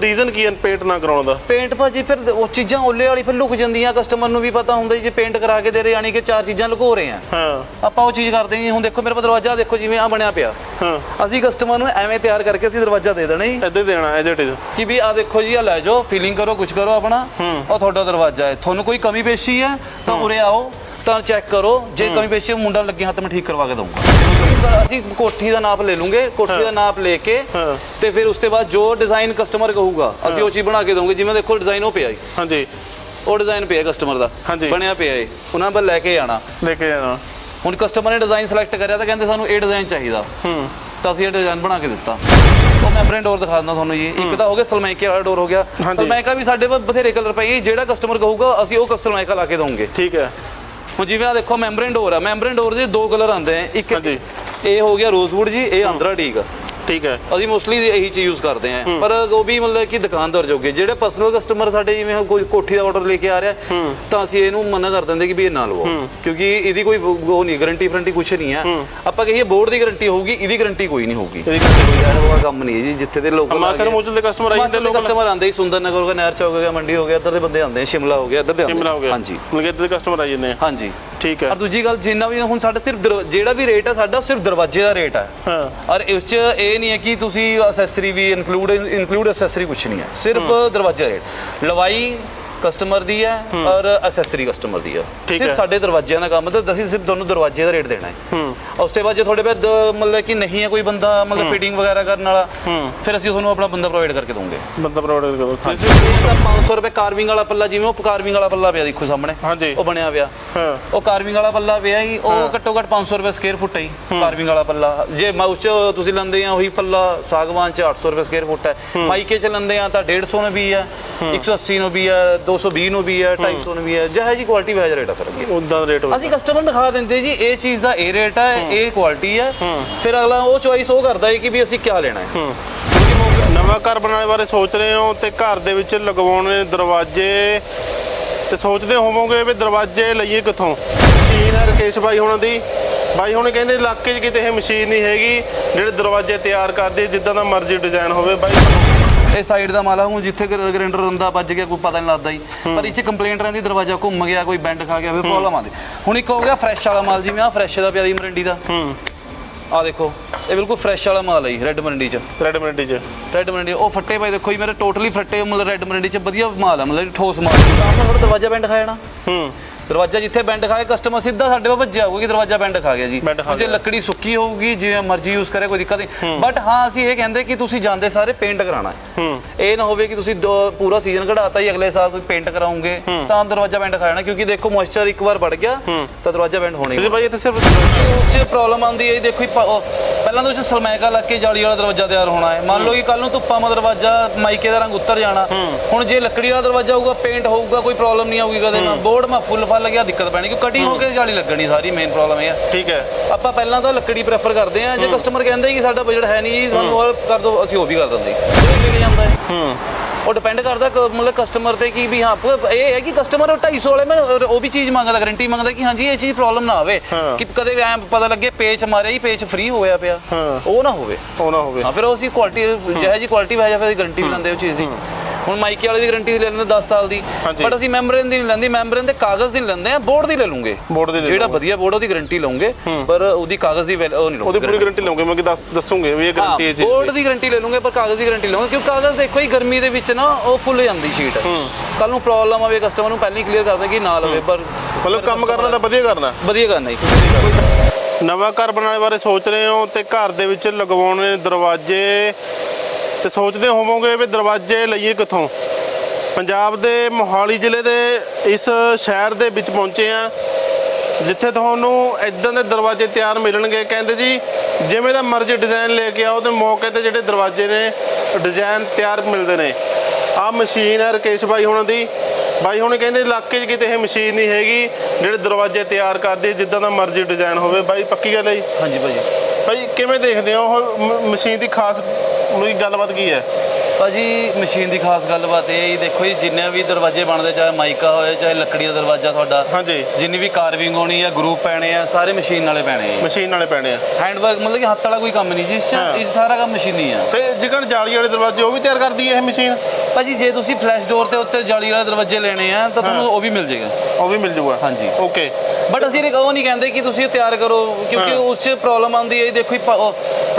Reason ਕੀ ਹੈ paint ਨਾ ਕਰਾਉਣ ਦਾ? ਪੇਂਟ ਭਾਜੀ ਫਿਰ ਉਹ ਚੀਜ਼ਾਂ ਓਲੇ ਵਾਲੀ ਫਿਰ ਲੁਕ ਜਾਂਦੀਆਂ ਕਸਟਮਰ ਨੂੰ ਵੀ ਪਤਾ ਹੁੰਦਾ ਜੀ ਜੇ ਪੇਂਟ ਕਰਾ ਕੇ ਦੇ ਰਹੇ ਯਾਨੀ ਕਿ ਚਾਰ ਚੀਜ਼ਾਂ ਲੁਕੋ ਰਹੇ ਆ। ਹਾਂ। ਆਪਾਂ ਉਹ ਚੀਜ਼ ਕਰਦੇ ਜੀ ਹੁਣ ਦੇਖੋ ਮੇਰੇ ਕੋਲ ਦਰਵਾਜ਼ਾ ਦੇਖੋ ਜਿਵੇਂ ਆ ਬਣਿਆ ਪਿਆ। ਹਾਂ। ਅਸੀਂ ਕਸਟਮਰ ਨੂੰ ਐਵੇਂ ਤਿਆਰ ਕਰਕੇ ਅਸੀਂ ਦਰਵਾਜ਼ਾ ਦੇ ਦੇਣਾ ਜੀ। ਇੱਦਾਂ ਦੇਣਾ ਐਜ਼ ਇਟ ਇਜ਼ ਕਿ ਵੀ ਆ ਦੇਖੋ ਜੀ ਆ ਲੈ ਜਾਓ ਫੀਲਿੰਗ ਕਰੋ ਕੁਝ ਕਰੋ ਆਪਣਾ। ਉਹ ਤੁਹਾਡਾ ਦਰਵਾਜ਼ਾ ਹੈ। ਤੁਹਾਨੂੰ ਕੋਈ ਕਮੀ ਪੇਸ਼ੀ ਹੈ ਤਾਂ ਉਰੇ ਆਓ। ਤਾਂ ਚੈੱਕ ਕਰੋ। ਜੇ ਕਮੀ ਪੇਸ਼ੀ ਹੈ, ਮੁੰਡਾ ਲੱਗੇ ਹੱਥ ਮੈਂ ਠੀਕ ਕਰਵਾ ਕੇ ਦਊਂਗਾ। ਅਸੀਂ ਕੋਠੀ ਦਾ ਨਾਪ ਲੈ ਲੂੰਗੇ ਕੋਠੀ ਦਾ ਨਾਪ ਲੈ ਕੇ ਹਾਂ। ਤੇ ਫਿਰ ਉਸ ਤੋਂ ਬਾਅਦ ਜੋ ਡਿਜ਼ਾਈਨ ਕਸਟਮਰ ਕਹੂਗਾ ਅਸੀਂ ਉਹ ਚੀਜ਼ ਬਣਾ ਕੇ ਦਊਂਗੇ। ਜਿਵੇਂ ਦੇਖੋ ਡਿਜ਼ਾਈਨ ਉਹ ਪਿਆ ਜੀ ਹਾਂਜੀ। ਉਹ ਡਿਜ਼ਾਈਨ ਪਿਆ ਕਸਟਮਰ ਦਾ। ਬਣਿਆ ਪਿਆ ਏ। ਉਹਨਾਂ ਵੱਲ ਲੈ ਕੇ ਆਣਾ ਲੈ ਕੇ ਜਾਣਾ ਹੁਣ ਕਸਟਮਰ ਨੇ ਡਿਜ਼ਾਈਨ ਸਿਲੈਕਟ ਕਰਿਆ ਤਾਂ ਕਹਿੰਦੇ ਸਾਨੂੰ ਇਹ ਡਿਜ਼ਾਈਨ ਚਾਹੀਦਾ। ਹੂੰ। ਤਾਂ ਅਸੀਂ ਇਹ ਡਿਜ਼ਾਈਨ ਬਣਾ ਕੇ ਦਿੱਤਾ। ਉਹ ਮੈਂਬਰਨ ਡੋਰ ਦਿਖਾ ਦਿੰਦਾ ਤੁਹਾਨੂੰ ਜੀ। ਇੱਕ ਤਾਂ ਹੋ ਗਿਆ ਸਲਮਾਈਕੇ ਵਾਲਾ ਡੋਰ ਹੋ ਗਿਆ। ਸਲਮਾਈਕਾ ਵੀ ਸਾਡੇ ਕੋਲ ਬਥੇਰੇ ਕਲਰ ਜੀ ਜਿਹੜਾ ਕਸਟਮਰ ਕਹੂਗਾ ਅਸੀਂ ਉਹ ਸਲਮਾਈਕਾ ਲਾ ਕੇ ਦਵਾਂਗੇ ਠੀਕ ਹੈ। ਹੁਣ ਜਿਵੇਂ ਆ ਦੇਖੋ ਮੈਂਬਰਨ ਡੋਰ ਆ। ਮੈਂਬਰਨ ਡੋਰ ਦੇ ਦੋ ਕਲਰ ਆਉਂਦੇ ਆ। ਇੱਕ। ਇਹ ਹੋ ਗਿਆ ਰੋਜ਼ਵੁੱਡ ਜੀ ਇਹ ਆਂਦਰਾ ਡੀਕ ਠੀਕ ਹੈ। ਅਸੀਂ ਮੋਸਟਲੀ ਇਹੀ ਚੀਜ਼ ਯੂਜ਼ ਕਰਦੇ ਆਂ ਪਰ ਉਹ ਵੀ ਮਤਲਬ ਕਿ ਦੁਕਾਨਦਾਰ ਜੋਗੇ ਜਿਹੜੇ ਪਰਸਨਲ ਕਸਟਮਰ ਸਾਡੇ ਜਿਵੇਂ ਕੋਈ ਕੋਠੀ ਦਾ ਆਰਡਰ ਲੈ ਕੇ ਆ ਰਿਹਾ ਤਾਂ ਅਸੀਂ ਇਹਨੂੰ ਮਨਾ ਕਰ ਦਿੰਦੇ ਕਿ ਵੀ ਇਹ ਨਾ ਲਵੋ। ਕਿਉਂਕਿ ਇਹਦੀ ਕੋਈ ਉਹ ਨਹੀਂ ਗਾਰੰਟੀ ਫਰੰਟੀ ਕੁਝ ਨਹੀਂ ਹੈ। ਆਪਾਂ ਕਹੀਏ ਬੋਰਡ ਦੀ ਗਾਰੰਟੀ ਹੋਊਗੀ ਇਹਦੀ ਗਾਰੰਟੀ ਕੋਈ ਨਹੀਂ ਹੋਊਗੀ। ਇਹਦੀ ਗੱਲ ਕੋਈ ਯਾਰ ਉਹ ਕੰਮ ਨਹੀਂ ਹੈ ਜੀ ਜਿੱਥੇ ਦੇ ਲੋਕ ਹਿਮਾਚਲ ਮੂਚਲ ਦੇ ਕਸਟਮਰ ਆਈ ਜਾਂਦੇ ਲੋਕ ਕਸਟਮਰ ਆਉਂਦੇ ਹੀ ਸੁੰਦਰ ਨਗਰ ਹੋ ਗਿਆ ਨਹਿਰ ਚੌਕ ਹੋ ਗਿਆ ਮੰਡੀ ਹੋ ਗਿਆ ਇੱਧਰ ਦੇ ਬੰਦੇ ਆਉਂਦੇ ਸ਼ਿਮਲਾ ਹੋ ਗਿਆ ਇੱਧਰ ਦੇ ਆਉਂਦੇ ਸ਼ਿਮਲਾ ਹੋ ਗਿਆ। ਹਾਂਜੀ। ਮਤਲਬ ਇੱਧਰ ਦੇ ਕਸਟਮਰ ਆਈ ਜਾਂਦੇ ਆ। ਹਾਂਜੀ। ਠੀਕ ਹੈ। ਔਰ ਦੂਜੀ ਗੱਲ ਜਿੰਨਾ ਵੀ ਹੁਣ ਸਾਡਾ ਸਿਰਫ ਜਿਹੜਾ ਵੀ ਰੇਟ ਹੈ ਸਾਡਾ ਸਿਰਫ ਦਰਵਾਜ਼ੇ ਦਾ ਰੇਟ ਹੈ ਹਾਂ। ਔਰ ਇਸ ਚ ਇਹ ਨਹੀਂ ਹੈ ਕਿ ਤੁਸੀਂ ਅਸੈਸਰੀ ਵੀ ਇਨਕਲੂਡ ਇਨਕਲੂਡ ਅਸੈਸਰੀ ਕੁਛ ਨਹੀਂ ਹੈ। ਸਿਰਫ ਦਰਵਾਜ਼ੇ ਰੇਟ ਲਵਾਈ ਕਸਟਮਰ ਦੀ ਹੈ ਔਰ ਅਸੈਸਰੀ ਕਸਟਮਰ ਦੀ ਹੈ। ਸਿਰਫ। ਸਾਡੇ ਦਰਵਾਜ਼ਿਆਂ ਦਾ ਕੰਮ ਤੇ ਅਸੀਂ ਸਿਰਫ ਤੁਹਾਨੂੰ ਦਰਵਾਜ਼ੇ ਦਾ ਰੇਟ ਦੇਣਾ ਹੈ। ਹੂੰ। ਉਸ ਤੋਂ ਬਾਅਦ ਜੇ ਤੁਹਾਡੇ ਕੋਲ ਦ- ਮਤਲਬ ਕਿ ਨਹੀਂ ਹੈ ਕੋਈ ਬੰਦਾ ਮਤਲਬ ਫਿਟਿੰਗ ਵਗੈਰਾ ਕਰਨ ਵਾਲਾ ਫਿਰ ਅਸੀਂ ਤੁਹਾਨੂੰ ਆਪਣਾ ਬੰਦਾ ਪ੍ਰੋਵਾਈਡ ਕਰਕੇ ਦਵਾਂਗੇ। ਬੰਦਾ ਪ੍ਰੋਵਾਈਡ ਕਰੋ ਇਹ ਤਾਂ 500 ਰੁਪਏ ਕਾਰਵਿੰਗ ਵਾਲਾ ਪੱਲਾ ਜਿਵੇਂ ਉਹ ਕਾਰਵਿੰਗ ਵਾਲਾ ਪੱਲਾ ਪਿਆ ਦੇਖੋ ਸਾਹਮਣੇ ਹਾਂਜੀ। ਉਹ ਬਣਿਆ ਪਿਆ। ਉਹ ਕਾਰਵਿੰਗ ਵਾਲਾ ਪੱਲਾ ਪਿਆ ਹੀ ਉਹ ਘੱਟੋ ਘੱਟ 500 ਰੁਪਏ ਸਕੁਅਰ ਫੁੱਟ ਹੈ ਜੀ, ਕਾਰਵਿੰਗ ਵਾਲਾ ਪੱਲਾ। ਜੇ ਮਾਊਸ ਚ ਤੁਸੀਂ ਲੈਂਦੇ ਆ ਉਹੀ ਪੱਲਾ ਸਾਗਵਾਨ ਚ 800 ਰੁਪਏ ਸਕੁਅਰ ਫੁੱਟ ਹੈ। ਮਾਈਕੇ ਚ ਲੈਂਦੇ ਆ ਤਾਂ 150 ਨੂੰ ਵੀ ਹੈ 180 ਨੂੰ ਵੀ ਹੈ 220 ਨੂੰ ਵੀ ਹੈ 250 ਨੂੰ ਵੀ ਹੈ। ਜਿਹੇ ਜੀ ਕੁਆਲਿਟੀ ਵੈਜ ਰੇਟ ਆ ਫਿਰ ਅੱਗੇ। ਉਦਾਂ ਦਾ ਰੇਟ ਅਸੀਂ ਕਸਟਮਰ ਨੂੰ ਦਿਖਾ ਦਿੰਦੇ ਜੀ ਇਹ ਚੀਜ਼ ਦਾ ਇਹ ਰੇਟ ਹੈ ਇਹ ਕੁਆਲਿਟੀ ਹੈ। ਫਿਰ ਅਗਲਾ ਉਹ ਚੋਇਸ ਉਹ ਕਰਦਾ ਹੈ ਕਿ ਵੀ ਅਸੀਂ ਕੀ ਲੈਣਾ ਹੈ। ਨਵਾਂ ਘਰ ਬਣਾਉਣ ਬਾਰੇ ਸੋਚ ਰਹੇ ਹੋ ਤੇ ਘਰ ਦੇ ਵਿੱਚ ਲਗਵਾਉਣੇ ਦਰਵਾਜ਼ੇ ਤੇ ਸੋਚਦੇ ਹੋਵੋਗੇ ਵੀ ਦਰਵਾਜ਼ੇ ਲਈਏ ਕਿੱਥੋਂ? ਮਸ਼ੀਨ ਹੈ ਰਕੇਸ਼ ਬਾਈ ਹੋਣਾ ਦੀ। ਬਾਈ ਹੁਣੇ ਕਹਿੰਦੇ ਇਲਾਕੇ 'ਚ ਕਿਤੇ ਇਹ ਮਸ਼ੀਨ ਨਹੀਂ ਹੈਗੀ ਜਿਹੜੇ ਦਰਵਾਜ਼ੇ ਤਿਆਰ ਕਰਦੇ ਜਿੱਦਾਂ ਦਾ ਮਰਜ਼ੀ ਡਿਜ਼ਾਈਨ ਹੋਵੇ। ਬਾਈ ਇਹ ਸਾਈਡ ਦਾ ਮਾਲਾ ਹੁਣ ਜਿੱਥੇ ਗ੍ਰੈਂਡਰ ਰੰਦਾ ਵੱਜ ਗਿਆ ਕੋਈ ਪਤਾ ਨਹੀਂ ਲੱਗਦਾ ਜੀ। ਪਰ ਇਹ ਚ ਕੰਪਲੇਂਟ ਰਹਿੰਦੀ ਦਰਵਾਜ਼ਾ ਘੁੰਮ ਗਿਆ ਕੋਈ ਬੈਂਡ ਖਾ ਗਿਆ ਫਿਰ ਪ੍ਰੋਬਲਮ ਆਉਂਦੀ। ਹੁਣ ਇੱਕ ਹੋ ਗਿਆ ਫਰੈਸ਼ ਵਾਲਾ ਮਾਲ ਜਿਵੇਂ ਆ ਫਰੈਸ਼ ਦਾ ਪਿਆ ਮਰੰਡੀ ਦਾ। ਹੂੰ। ਆ ਦੇਖੋ ਇਹ ਬਿਲਕੁਲ ਫਰੈਸ਼ ਵਾਲਾ ਮਾਲ ਹੈ ਜੀ ਰੈੱਡ ਮਰੰਡੀ ਚ। ਰੈਡ ਮਿੰਟੀ 'ਚ। ਰੈੱਡ ਮਰੰਡੀ ਉਹ ਫੱਟੇ ਪਏ ਦੇਖੋ ਜੀ ਮੇਰੇ ਟੋਟਲੀ ਫੱਟੇ ਮਤਲਬ ਰੈੱਡ ਮਰੰਡੀ ਚ ਵਧੀਆ ਮਾਲ ਆ ਮਤਲਬ ਠੋਸ ਮਾਲ ਨਾਲ ਥੋੜਾ ਦਰਵਾਜ਼ਾ ਬੈਂਡ ਖਾ ਜਾਣਾ। ਹੂੰ। ਦਰਵਾਜ਼ਾ ਜਿੱਥੇ ਬੈਂਡ ਖਾਏ ਕਸਟਮਰ ਸਿੱਧਾ ਸਾਡੇ ਕੋਲ ਭੱਜਿਆ ਹੋਊਗਾ ਕਿ ਦਰਵਾਜ਼ਾ ਬੈਂਡ ਖਾ ਗਿਆ ਜੀ। ਖਾ ਜੇ ਗਿਆ। ਲੱਕੜੀ ਸੁੱਕੀ ਹੋਊਗੀ ਜਿਵੇਂ ਮਰਜ਼ੀ ਯੂਜ਼ ਕਰੇ ਕੋਈ ਦਿੱਕਤ ਨਹੀਂ। ਬਟ ਹਾਂ ਅਸੀਂ ਇਹ ਕਹਿੰਦੇ ਕਿ ਤੁਸੀਂ ਜਾਂਦੇ ਸਾਰੇ ਪੇਂਟ ਕਰਾਉਣਾ ਹੈ। ਇਹ ਨਾ ਹੋਵੇ ਕਿ ਤੁਸੀਂ ਦੋ- ਪੂਰਾ ਸੀਜ਼ਨ ਕਢਾਤਾ ਹੀ ਅਗਲੇ ਸਾਲ ਤੁਸੀਂ ਪੇਂਟ ਕਰਾਉਂਗੇ ਤਾਂ ਦਰਵਾਜ਼ਾ ਬੈਂਡ ਖਾ ਜਾਣਾ ਕਿਉਂਕਿ ਦੇਖੋ ਮੋਇਸਚਰ ਇੱਕ ਵਾਰ ਵੜ ਗਿਆ ਤਾਂ ਦਰਵਾਜ਼ਾ ਬੈਂਡ ਹੋਣਾ ਹੀ ਤੁਸੀਂ ਬਾਈ ਇੱਥੇ ਸਿਰਫ ਉਸ ਪ੍ਰੋਬਲਮ ਆਉਂਦੀ ਹੈ ਜੀ, ਦੇਖੋ ਜੀ, ਪ- ਉਹ ਪਹਿਲਾਂ ਤਾਂ ਉਸ ਸਲਮੈਕਾ ਲੱਗ ਕੇ ਜਾਲੀ ਵਾਲਾ ਦਰਵਾਜ਼ਾ ਤਿਆਰ ਹੋਣਾ ਹੈ। ਮੰਨ ਲਓ ਕਿ ਕੱਲ ਨੂੰ ਧੁੱਪਾਂ ਮਾ ਦਰਵਾਜ਼ਾ ਮਾਈਕੇ ਦਾ ਰੰਗ ਉੱਤਰ ਜਾਣਾ। ਹੁਣ ਜੇ ਲੱਕੜੀ ਵਾਲਾ ਦਰਵਾਜ਼ਾ ਹੋਊਗਾ ਪੇਂਟ ਹੋਊਗਾ ਕੋਈ ਪ੍ਰੋਬਲਮ ਨਹੀਂ ਆਊਗੀ ਕਦੇ ਨਾ। ਬੋਰਡ ਮਾ ਫੁੱਲ ਫਲ ਗਿਆ ਦਿੱਕਤ ਪੈਣੀ ਕਿ ਕਟਿੰਗ ਹੋ ਕੇ ਜਾਲੀ ਲੱਗਣੀ ਸਾਰੀ ਮੇਨ ਪ੍ਰੋਬਲਮ ਇਹ ਹੈ ਠੀਕ ਹੈ। ਆਪਾਂ ਪਹਿਲਾਂ ਤਾਂ ਲੱਕੜੀ ਪ੍ਰੈਫਰ ਕਰਦੇ ਆ ਜੇ ਕਸਟਮਰ ਕਹਿੰਦੇ ਕਿ ਸਾਡਾ ਬਜਟ ਹੈ ਨਹੀਂ ਸਾਨੂੰ ਉਹ ਕਰ ਦਿਓ ਅਸੀਂ ਉਹ ਵੀ ਕਰ ਦਿੰਦੇ ਹਾਂ। ਮਿਲ ਜਾਂਦਾ ਹੈ ਹੂੰ। ਉਹ ਡਿਪੈਂਡ ਕਰਦਾ ਕ- ਮਤਲਬ ਕਸਟਮਰ ਤੇ ਕਿ ਵੀ ਹਾਂ ਪ- ਇਹ ਹੈ ਕਿ ਕਸਟਮਰ 250 ਵਾਲੇ ਮੈਂ ਉਹ ਵੀ ਚੀਜ਼ ਮੰਗਦਾ ਗਾਰੰਟੀ ਮੰਗਦਾ ਕਿ ਹਾਂਜੀ ਇਹ ਚੀਜ਼ ਪ੍ਰੋਬਲਮ ਨਾ ਆਵੇ। ਹਾਂ। ਕਿ ਕਦੇ ਐਂ ਪਤਾ ਲੱਗੇ ਪੇਚ ਮਾਰਿਆ ਹੀ ਪੇਚ ਫ੍ਰੀ ਹੋਇਆ ਪਿਆ। ਹਾਂ। ਉਹ ਨਾ ਹੋਵੇ। ਉਹ ਨਾ ਹੋਵੇ। ਹਾਂ ਫਿਰ ਉਹ ਅਸੀਂ ਕੁਆਲਿਟੀ ਜਿਹੇ ਜੀ ਕੁਆਲਿਟੀ ਵਜਾ ਫਿਰ ਗਾਰੰਟੀ ਵੀ ਲੈਂਦੇ ਉਹ ਚੀਜ਼ ਦੀ। ਹੁਣ ਮਾਈਕੇ ਵਾਲੇ ਦੀ ਗਾਰੰਟੀ ਲੈ ਲੈਂਦੇ 10 ਸਾਲ ਦੀ। ਬਟ ਅਸੀਂ ਮੈਂਬਰਨ ਦੀ ਨਹੀਂ ਲੈਂਦੀ ਮੈਂਬਰਨ ਦੇ ਕਾਗਜ਼ ਦੀ ਲੈਂਦੇ ਆ ਬੋਰਡ ਦੀ ਲੈ ਲੂੰਗੇ। ਬੋਰਡ ਦੀ ਲੈ ਜਿਹੜਾ ਵਧੀਆ ਬੋਰਡ ਉਹਦੀ ਗਾਰੰਟੀ ਲਵਾਂਗੇ ਪਰ ਉਹਦੀ ਕਾਗਜ਼ ਦੀ ਉਹ ਨਹੀਂ ਉਹਦੀ ਲਵਾਂਗੇ ਪੂਰੀ ਗਾਰੰਟੀ ਲਵਾਂਗੇ ਮੈਂ ਕਿ ਦੱਸ ਦੱਸੂਗੇ ਵੀ ਇਹ ਗਾਰੰਟੀ ਹੈ ਜੀ। ਬੋਰਡ ਦੀ ਗਾਰੰਟੀ ਲੈ ਲੂੰਗੇ ਪਰ ਕਾਗਜ਼ ਦੀ ਗਾਰੰਟੀ ਲਵਾਂਗੇ ਕਿਉਂਕਿ ਕਾਗਜ਼ ਦੇਖੋ ਹੀ ਗਰਮੀ ਦੇ ਵਿੱਚ ਨਾ ਉਹ ਫੁੱਲ ਜਾਂਦੀ ਸ਼ੀਟ ਕੱਲ ਨੂੰ ਪ੍ਰੋਬਲਮ ਆਵੇ ਕਸਟਮਰ ਨੂੰ ਪਹਿਲਾਂ ਹੀ ਕਲੀਅਰ ਕਰ ਦਾਂ ਕਿ ਨਾ ਲਵੇ ਪਰ ਮਤਲਬ ਕੰਮ ਕਰਨਾ ਤਾਂ ਵਧੀਆ ਕਰਨਾ। ਵਧੀਆ ਕਰਨਾ ਜੀ। ਨਵਾਂ ਘਰ ਬਣਾਉਣ ਬਾਰੇ ਸੋਚ ਰਹੇ ਹੋ ਤੇ ਘਰ ਦੇ ਵਿੱਚ ਲਗਵਾਉਣੇ ਦਰਵਾਜ਼ੇ ਤੇ ਸੋਚਦੇ ਹੋਵੋਗੇ ਵੀ ਦਰਵਾਜ਼ੇ ਲਈਏ ਕਿੱਥੋਂ? ਪੰਜਾਬ ਦੇ ਮੋਹਾਲੀ ਜ਼ਿਲ੍ਹੇ ਦੇ ਇਸ ਸ਼ਹਿਰ ਦੇ ਵਿੱਚ ਪਹੁੰਚੇ ਆ ਜਿੱਥੇ ਤੁਹਾਨੂੰ ਇਦਾਂ ਦੇ ਦਰਵਾਜ਼ੇ ਤਿਆਰ ਮਿਲਣਗੇ। ਕਹਿੰਦੇ ਜੀ ਜਿਵੇਂ ਦਾ ਮਰਜ਼ੀ ਡਿਜ਼ਾਈਨ ਲੈ ਕੇ ਆਓ ਤੇ ਮੌਕੇ ਤੇ ਜਿਹੜੇ ਦਰਵਾਜ਼ੇ ਨੇ ਡਿਜ਼ਾਈਨ ਤਿਆਰ ਮਿਲਦੇ ਨੇ। ਆਹ ਮਸ਼ੀਨ ਹੈ ਰਕੇਸ਼ ਬਾਈ ਹੁਣਾਂ ਦੀ। ਬਾਈ ਹੁਣੇ ਕਹਿੰਦੇ ਇਲਾਕੇ 'ਚ ਕਿਤੇ ਇਹ ਮਸ਼ੀਨ ਨਹੀਂ ਹੈਗੀ ਜਿਹੜੇ ਦਰਵਾਜ਼ੇ ਤਿਆਰ ਕਰਦੇ ਜਿੱਦਾਂ ਦਾ ਮਰਜ਼ੀ ਡਿਜ਼ਾਈਨ ਹੋਵੇ। ਬਾਈ ਪੱਕੀ ਗੱਲ ਹੈ ਜੀ? ਹਾਂਜੀ ਭਾਜੀ ਭਾਈ ਕਿਵੇਂ ਦੇਖਦੇ ਹੋ ਉਹ ਮ- ਮਸ਼ੀਨ ਦੀ ਖਾਸ ਉਹਦੀ ਗੱਲਬਾਤ ਕੀ ਹੈ? ਭਾਜੀ ਮਸ਼ੀਨ ਦੀ ਖਾਸ ਗੱਲਬਾਤ ਇਹ ਹੈ ਦੇਖੋ ਜੀ ਜਿੰਨੇ ਵੀ ਦਰਵਾਜ਼ੇ ਬਣਦੇ ਚਾਹੇ ਮਾਈਕਾ ਹੋਏ ਚਾਹੇ ਲੱਕੜੀ ਦਾ ਦਰਵਾਜ਼ਾ ਤੁਹਾਡਾ ਹਾਂਜੀ। ਜਿੰਨੀ ਵੀ ਕਾਰਵਿੰਗ ਹੋਣੀ ਹੈ ਗਰੂਪ ਪੈਣੇ ਆ ਸਾਰੇ ਮਸ਼ੀਨ ਵਾਲੇ ਪੈਣੇ ਆ ਮਸ਼ੀਨ ਵਾਲੇ ਪੈਣੇ ਆ। ਹੈਂਡ ਵਰਕ ਮਤਲਬ ਕਿ ਹੱਥ ਵਾਲਾ ਕੋਈ ਕੰਮ ਨਹੀਂ ਜੀ ਇਸ 'ਚ ਹਾਂ। ਇਹ ਸਾਰਾ ਕੰਮ ਮਸ਼ੀਨੀ ਆ। ਤੇ ਜਿਕਣ ਜਾਲੀ ਵਾਲੇ ਦਰਵਾਜ਼ੇ ਉਹ ਵੀ ਤਿਆਰ ਕਰਦੀ ਹੈ ਇਹ ਮਸ਼ੀਨ? ਭਾਜੀ ਜੇ ਤੁਸੀਂ ਫਲੈਸ਼ ਡੋਰ ਤੇ ਉੱਤੇ ਜਾਲੀ ਵਾਲੇ ਦਰਵਾਜ਼ੇ ਲੈਣੇ ਆ ਤਾਂ ਤੁਹਾਨੂੰ ਉਹ ਵੀ ਮਿਲ ਜਾਏਗਾ ਉਹ ਵੀ ਮਿਲ ਜੂਗਾ? ਹਾਂਜੀ। ਓਕੇ ਬਟ ਅਸੀਂ ਇਹ ਉਹ ਨਹੀਂ ਕਹਿੰਦੇ ਕਿ ਤੁਸੀਂ ਤਿਆਰ ਕਰੋ ਕਿਉਂਕਿ ਹਾਂ। ਉਸ 'ਚ ਪ੍ਰੋਬਲਮ ਆਉਂਦੀ ਹੈ ਦੇਖੋ ਜੀ, ਪ- ਉਹ